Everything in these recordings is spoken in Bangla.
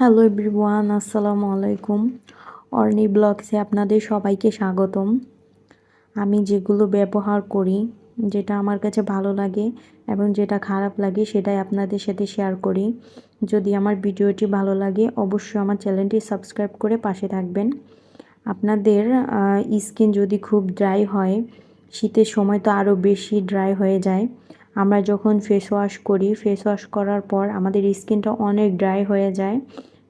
হ্যালো এভরিওয়ান আসসালামু আলাইকুম। অর্নি ব্লগসে আপনাদের সবাইকে স্বাগতম। আমি যেগুলো ব্যবহার করি, যেটা আমার কাছে ভালো লাগে এবং যেটা খারাপ লাগে, সেটাই আপনাদের সাথে শেয়ার করি। যদি আমার ভিডিওটি ভালো লাগে, অবশ্যই আমার চ্যানেলটি সাবস্ক্রাইব করে পাশে থাকবেন। আপনাদের স্কিন যদি খুব ড্রাই হয়, শীতের সময় তো আরও বেশি ড্রাই হয়ে যায়। আমরা যখন ফেস ওয়াশ করি ফেস ওয়াশ করার পর আমাদের স্কিনটা অনেক ড্রাই হয়ে যায়।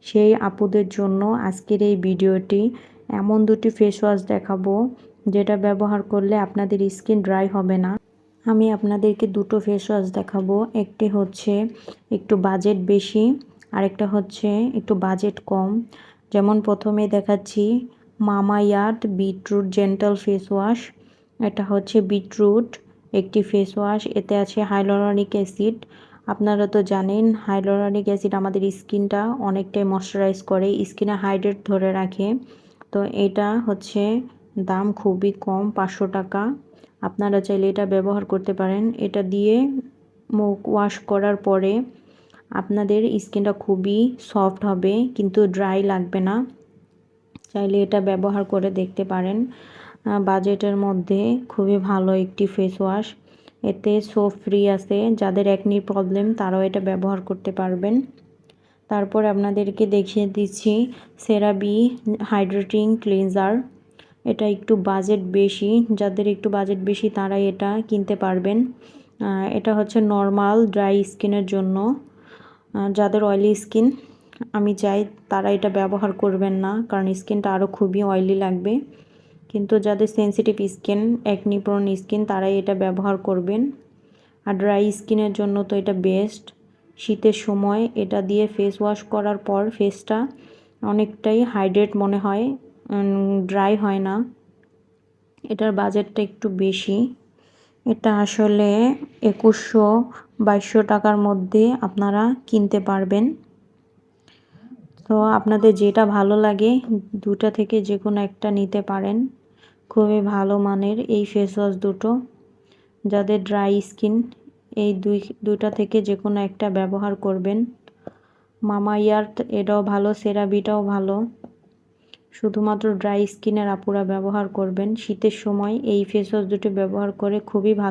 সেই আপুদের জন্য আজকের এই ভিডিওটি এমন দুটি ফেস ওয়াশ দেখাবো, যেটা ব্যবহার করলে আপনাদের স্কিন ড্রাই হবে না। আমি আপনাদেরকে দুটো ফেস ওয়াশ দেখাবো, একটি হচ্ছে একটু বাজেট বেশি, আরেকটা হচ্ছে একটু বাজেট কম। যেমন প্রথমে দেখাচ্ছি Mamaearth beetroot gentle face wash এটা হচ্ছে বিটরুট। একটি ফেস ওয়াশ এতে আছে হাইলোরনিক অ্যাসিড আপনারা তো জানেন হাইলোরনিক অ্যাসিড আমাদের স্কিনটা অনেকটাই ময়শ্চারাইজ করে, স্কিনে হাইড্রেট ধরে রাখে। তো এটা হচ্ছে দাম খুবই কম, পাঁচশো টাকা। আপনারা চাইলে এটা ব্যবহার করতে পারেন। এটা দিয়ে মুখ ওয়াশ করার পরে আপনাদের স্কিনটা খুবই সফট হবে, কিন্তু ড্রাই লাগবে না। চাইলে এটা ব্যবহার করে দেখতে পারেন। বাজেটের মধ্যে খুবই ভালো একটি ফেস ওয়াশ এতে সোপ ফ্রি আছে। যাদের একনি প্রবলেম তারাও এটা ব্যবহার করতে পারবেন। তারপর আপনাদেরকে দেখিয়ে দিচ্ছি সেরাবি হাইড্রেটিং ক্লিনজার এটা একটু বাজেট বেশি। যাদের একটু বাজেট বেশি তারা এটা কিনতে পারবেন। এটা হচ্ছে নর্মাল ড্রাই স্কিনের জন্য। যাদের অয়েলি স্কিন আমি চাই তারা এটা ব্যবহার করবেন না, কারণ স্কিনটা আরও খুবই অয়েলি লাগবে। কিন্তু যাদের সেন্সিটিভ স্কিন একনিপ্রন স্কিন তারাই এটা ব্যবহার করবেন। আর ড্রাই স্কিনের জন্য তো এটা বেস্ট শীতের সময় এটা দিয়ে ফেস ওয়াশ করার পর ফেসটা অনেকটাই হাইড্রেট মনে হয় ড্রাই হয় না। এটার বাজেটটা একটু বেশি। এটা আসলে একুশশো বাইশশো টাকার মধ্যে আপনারা কিনতে পারবেন। তো আপনাদের যেটা ভালো লাগে দুটা থেকে যে কোনো একটা নিতে পারেন। খুবই ভালো মানের এই ফেস ওয়াশ দুটো। যাদের ড্রাই স্কিন এই দুই দুটা থেকে যে কোনো একটা ব্যবহার করবেন। মামা ইয়ার্থ, এটাও ভালো, সেরাবিটাও ভালো। শুধুমাত্র ড্রাই স্কিনের আপুরা ব্যবহার করবেন। শীতের সময় এই ফেস ওয়াশ দুটো ব্যবহার করে খুবই ভালো